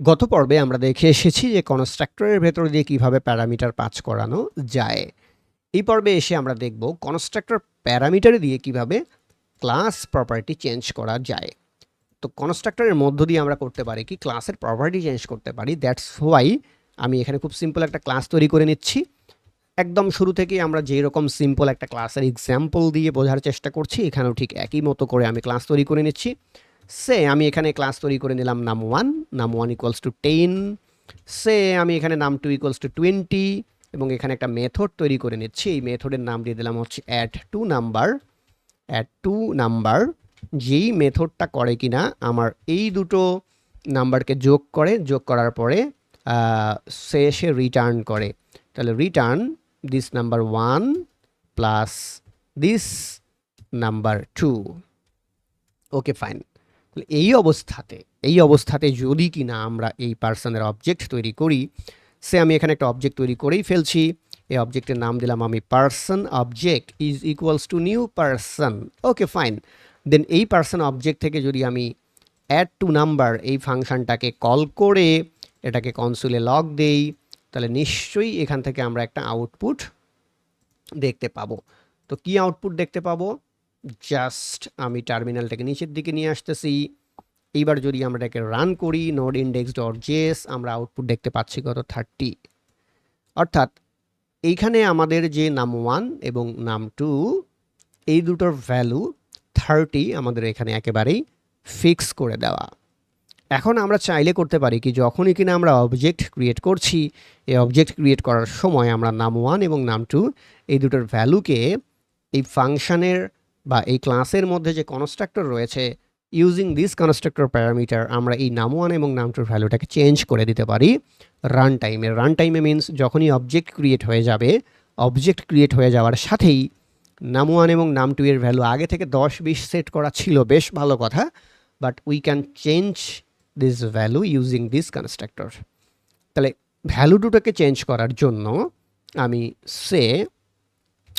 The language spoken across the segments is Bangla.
গত পর্বে আমরা দেখে এসেছি যে কনস্ট্রাক্টরের ভেতর দিয়ে কীভাবে প্যারামিটার পাস করানো যায়। এই পর্বে এসে আমরা দেখব কনস্ট্রাক্টর প্যারামিটার দিয়ে কীভাবে ক্লাস প্রপার্টি চেঞ্জ করা যায়। তো কনস্ট্রাক্টরের মধ্য দিয়ে আমরা করতে পারি কি, ক্লাসের প্রপার্টি চেঞ্জ করতে পারি। দ্যাটস হোয়াই আমি এখানে খুব সিম্পল একটা ক্লাস তৈরি করে নিচ্ছি। একদম শুরু থেকেই আমরা যেই রকম সিম্পল একটা ক্লাসের এক্সাম্পল দিয়ে বোঝার চেষ্টা করছি, এখানেও ঠিক একই মতো করে আমি ক্লাস তৈরি করে নিচ্ছি। সে আমি এখানে ক্লাস তৈরি করে নিলাম num one num one equals to ten সে আমি এখানে নাম টু ইকুয়ালস টু টোয়েন্টি এবং এখানে একটা মেথড তৈরি করে নিচ্ছি। এই মেথডের নাম দিয়ে দিলাম হচ্ছে add two number add two number যেই মেথডটা করে কিনা আমার এই দুটো নাম্বারকে যোগ করে, যোগ করার পরে সে এসে রিটার্ন করে। তাহলে return this number one plus this number two okay fine এই অবস্থাতে এই অবস্থাতে যদি কি না আমরা এই পার্সনের অবজেক্ট তৈরি করি, সে আমি এখানে একটা অবজেক্ট তৈরি করেই ফেলছি। এই অবজেক্টের নাম দিলাম আমি person object is equals to new person okay fine then এই পার্সন অবজেক্ট থেকে যদি আমি অ্যাড টু নাম্বার এই ফাংশনটাকে কল করে, এটাকে কনসুলে লগ দেই, তাহলে নিশ্চয়ই এখান থেকে আমরা একটা আউটপুট দেখতে পাবো। তো কি আউটপুট দেখতে পাবো? জাস্ট আমি টার্মিনালটাকে নিচের দিকে নিয়ে আসতেছি। এইবার যদি আমরা এটাকে রান করি নোড ইন্ডেক্স ডট জেস আমরা আউটপুট দেখতে পাচ্ছি কত থার্টি অর্থাৎ এইখানে আমাদের যে নাম ওয়ান এবং নাম টু এই দুটোর ভ্যালু থার্টি আমাদের এখানে একেবারেই ফিক্স করে দেওয়া। এখন আমরা চাইলে করতে পারি কি, যখনই কিনা আমরা অবজেক্ট ক্রিয়েট করছি, এই অবজেক্ট ক্রিয়েট করার সময় আমরা নাম ওয়ান এবং নাম টু এই দুটোর ভ্যালুকে এই ফাংশনের বা এই ক্লাসের মধ্যে যে কনস্ট্রাক্টর রয়েছে ইউজিং দিস কনস্ট্রাক্টর প্যারামিটার আমরা এই নাম ওয়ান এবং নাম টুর ভ্যালুটাকে চেঞ্জ করে দিতে পারি রান টাইমে রান টাইমে মিনস যখনই অবজেক্ট ক্রিয়েট হয়ে যাবে অবজেক্ট ক্রিয়েট হয়ে যাওয়ার সাথেই নাম ওয়ান এবং নাম টু এর ভ্যালু আগে থেকে দশ বিশ সেট করা ছিল, বেশ ভালো কথা but we can change this value using this constructor তাহলে ভ্যালু দুটোকে চেঞ্জ করার জন্য আমি সে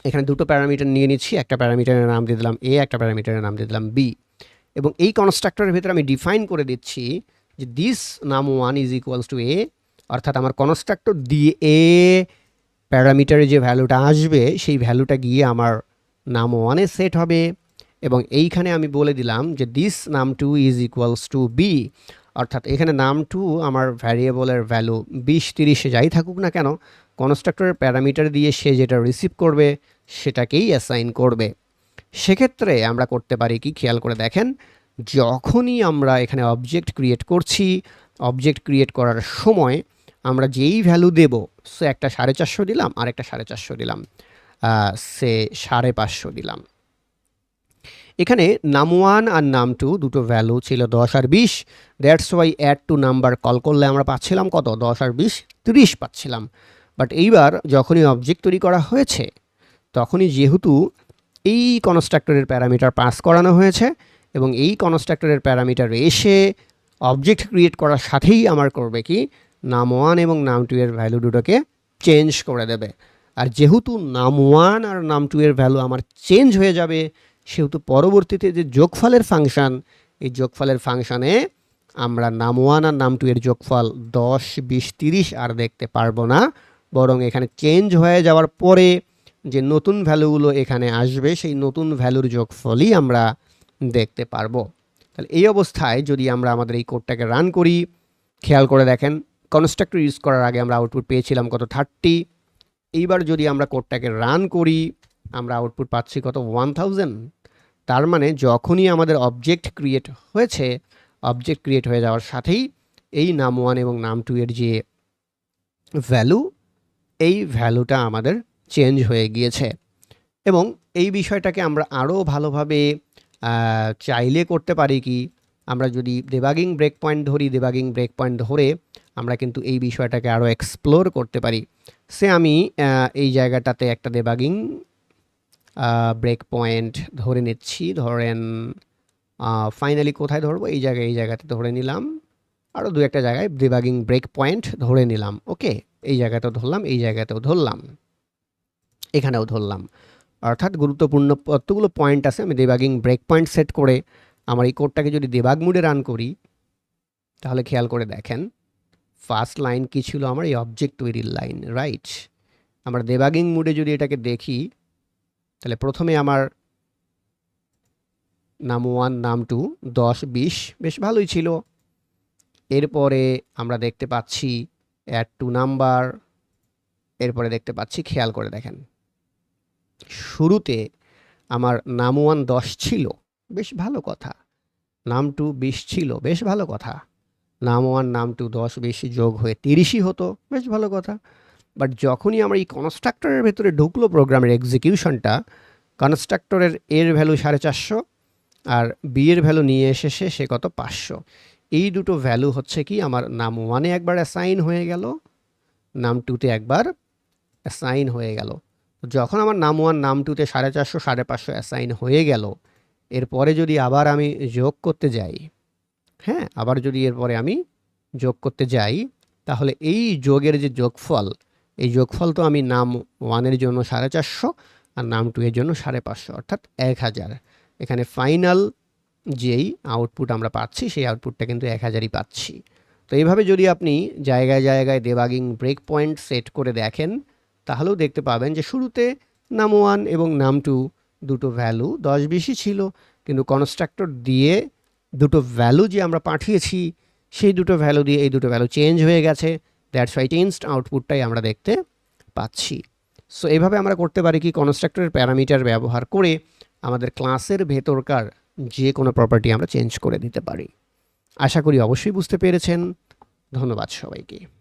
এখানে দুটো প্যারামিটার নিয়ে নিচ্ছি, একটা প্যারামিটারের নাম দিয়ে দিলাম এ একটা প্যারামিটারের নাম দিয়ে দিলাম বি এবং এই কনস্ট্রাক্টরের ভিতরে আমি ডিফাইন করে দিচ্ছি যে this num one is equals to a অর্থাৎ আমার কনস্ট্রাক্টর দিয়ে এ প্যারামিটারে যে ভ্যালুটা আসবে, সেই ভ্যালুটা গিয়ে আমার নাম ওয়ানে সেট হবে। এবং এইখানে আমি বলে দিলাম যে this num two is equals to b অর্থাৎ এখানে নাম টু আমার ভ্যারিয়েবলের ভ্যালু বিশ তিরিশে যাই থাকুক না কেন কনস্ট্রাক্টরের প্যারামিটার দিয়ে সে যেটা রিসিভ করবে, সেটাকেই অ্যাসাইন করবে। সেক্ষেত্রে আমরা করতে পারি কি? খেয়াল করে দেখেন, যখনই আমরা এখানে অবজেক্ট ক্রিয়েট করছি অবজেক্ট ক্রিয়েট করার সময় আমরা যেই ভ্যালু দেব, সে একটা সাড়ে চারশো দিলাম আর একটা সাড়ে চারশো দিলাম সে সাড়ে পাঁচশো দিলাম। এখানে নাম ওয়ান আর নাম টু দুটো ভ্যালু ছিল দশ আর বিশ। That's why add two number call করলে আমরা পাচ্ছিলাম কত? দশ আর বিশ, তিরিশ পাচ্ছিলাম। বাট এইবার যখনই অবজেক্ট তৈরি করা হয়েছে, তখনই যেহেতু এই কনস্ট্রাক্টরের প্যারামিটার পাস করানো হয়েছে এবং এই কনস্ট্রাক্টরের প্যারামিটার এসে অবজেক্ট ক্রিয়েট করার সাথেই আমার করবে কি? নাম ওয়ান এবং নাম টু এর ভ্যালু দুটোকে চেঞ্জ করে দেবে। আর যেহেতু নাম ওয়ান আর নাম টু এর ভ্যালু আমার চেঞ্জ হয়ে যাবে, সেহেতু পরবর্তীতে যে যোগফলের ফাংশন এই যোগফলের ফাংশানে আমরা নাম ওয়ান আর নাম টু এর যোগফল দশ, বিশ, তিরিশ আর দেখতে পারব না। বরং এখানে চেঞ্জ হয়ে যাওয়ার পরে যে নতুন ভ্যালুগুলো এখানে আসবে, সেই নতুন ভ্যালুর যোগফলই আমরা দেখতে পারব। তাহলে এই অবস্থায় যদি আমরা আমাদের এই কোডটাকে রান করি, খেয়াল করে দেখেন কনস্ট্রাক্টর ইউজ করার আগে আমরা আউটপুট পেয়েছিলাম কত থার্টি এইবার যদি আমরা কোডটাকে রান করি, আমরা আউটপুট পাচ্ছি কত ওয়ান থাউজেন্ড তার মানে যখনই আমাদের অবজেক্ট ক্রিয়েট হয়েছে অবজেক্ট ক্রিয়েট হয়ে যাওয়ার সাথেই এই নাম ওয়ান এবং নাম টু এর যে ভ্যালু এই ভ্যালুটা আমাদের চেঞ্জ হয়ে গিয়েছে। এবং এই বিষয়টাকে আমরা আরও ভালোভাবে চাইলে করতে পারি কি, আমরা যদি দেবাগিং ব্রেক পয়েন্ট ধরি দেবাগিং ব্রেক পয়েন্ট ধরে আমরা কিন্তু এই বিষয়টাকে আরও এক্সপ্লোর করতে পারি। সে আমি এই জায়গাটাতে একটা দেবাগিং ব্রেক পয়েন্ট ধরে নিচ্ছি। ধরেন ফাইনালি কোথায় ধরবো? এই জায়গায়, এই জায়গাতে ধরে নিলাম। আরও দু একটা জায়গায় ডিবাগিং ব্রেক পয়েন্ট ধরে নিলাম। ওকে এই জায়গাতেও ধরলাম, এই জায়গাতেও ধরলাম। এখানেও ধরলাম। অর্থাৎ গুরুত্বপূর্ণ কতগুলো পয়েন্ট আছে, আমি ডিবাগিং ব্রেক পয়েন্ট সেট করে আমার এই কোডটাকে যদি দেবাগ মুডে রান করি, তাহলে খেয়াল করে দেখেন ফার্স্ট লাইন কী ছিল আমার? এই অবজেক্ট তৈরির লাইন রাইট আমরা দেবাগিং মুডে যদি এটাকে দেখি, তাহলে প্রথমে আমার নাম ওয়ান নাম টু দশ, বিশ, বেশ ভালোই ছিল। এরপরে আমরা দেখতে পাচ্ছি অ্যাড টু নাম্বার এরপরে দেখতে পাচ্ছি, খেয়াল করে দেখেন। শুরুতে আমার নাম ওয়ান দশ ছিল, বেশ ভালো কথা। নাম টু বিশ ছিল, বেশ ভালো কথা। নাম ওয়ান, নাম টু দশ, বিশ যোগ হয়ে তিরিশই হতো, বেশ ভালো কথা। বাট যখনই আমার এই কনস্ট্রাক্টরের ভেতরে ঢুকলো প্রোগ্রামের এক্সিকিউশনটা, কনস্ট্রাক্টরের এর ভ্যালু সাড়ে চারশো, আর বি এর ভ্যালু নিয়ে এসেছে সে কত পাঁচশো। এই দুটো ভ্যালু হচ্ছে কি, আমার নাম ওয়ানে একবার অ্যাসাইন হয়ে গেল, নাম টুতে একবার অ্যাসাইন হয়ে গেল। যখন আমার নাম ওয়ান নাম টুতে সাড়ে চারশো, সাড়ে পাঁচশো অ্যাসাইন হয়ে গেল, এরপরে যদি আবার আমি যোগ করতে যাই হ্যাঁ আবার যদি এরপরে আমি যোগ করতে যাই, তাহলে এই যোগের যে যোগফল, এই যোগফল তো আমি নাম ওয়ানের জন্য সাড়ে চারশো আর নাম টু এর জন্য সাড়ে পাঁচশো, অর্থাৎ এক হাজার। এখানে ফাইনাল যেই আউটপুট আমরা পাচ্ছি, সেই আউটপুটটা কিন্তু এক হাজারই পাচ্ছি। তো এইভাবে যদি আপনি জায়গায় জায়গায় দেবাগিং ব্রেক পয়েন্ট সেট করে দেখেন, তাহলেও দেখতে পাবেন যে শুরুতে নাম ওয়ান এবং নাম টু দুটো ভ্যালু দশ বেশি ছিল, কিন্তু কনস্ট্রাক্টর দিয়ে দুটো ভ্যালু যে আমরা পাঠিয়েছি, সেই দুটো ভ্যালু দিয়ে এই দুটো ভ্যালু চেঞ্জ হয়ে গেছে। দ্যাটস ওয়াই চেঞ্জড আউটপুটটাই আমরা দেখতে পাচ্ছি। সো এভাবে আমরা করতে পারি কি কনস্ট্রাক্টরের প্যারামিটার ব্যবহার করে আমাদের ক্লাসের ভেতরকার যে কোনো প্রপার্টি আমরা চেঞ্জ করে দিতে পারি। আশা করি অবশ্যই বুঝতে পেরেছেন। ধন্যবাদ সবাইকে।